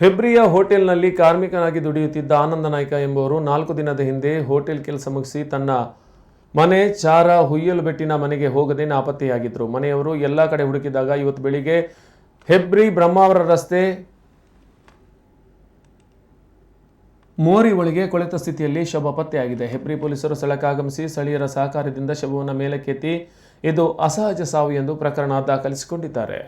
ಹೆಬ್ರಿಯ ಹೋಟೆಲ್ನಲ್ಲಿ ಕಾರ್ಮಿಕನಾಗಿ ದುಡಿಯುತ್ತಿದ್ದ ಆನಂದ ನಾಯ್ಕ ಎಂಬುವರು ನಾಲ್ಕು ದಿನದ ಹಿಂದೆ ಹೋಟೆಲ್ ಕೆಲಸ ಮುಗಿಸಿ ತನ್ನ ಮನೆ ಚಾರ ಹುಯ್ಯಲು ಬೆಟ್ಟಿನ ಮನೆಗೆ ಹೋಗದೆ ನಾಪತ್ತೆಯಾಗಿದ್ದರು. ಮನೆಯವರು ಎಲ್ಲ ಕಡೆ ಹುಡುಕಿದಾಗ ಇವತ್ತು ಬೆಳಿಗ್ಗೆ ಹೆಬ್ರಿ ಬ್ರಹ್ಮಾವರ ರಸ್ತೆ ಮೋರಿ ಒಳಗೆ ಕೊಳೆತ ಸ್ಥಿತಿಯಲ್ಲಿ ಶವ ಪತ್ತೆಯಾಗಿದೆ. ಹೆಬ್ರಿ ಪೊಲೀಸರು ಸ್ಥಳಕ್ಕಾಗಮಿಸಿ ಸ್ಥಳೀಯರ ಸಹಕಾರದಿಂದ ಶವವನ್ನು ಮೇಲಕ್ಕೆತ್ತಿ ಇದು ಅಸಹಜ ಸಾವು ಎಂದು ಪ್ರಕರಣ ದಾಖಲಿಸಿಕೊಂಡಿದ್ದಾರೆ.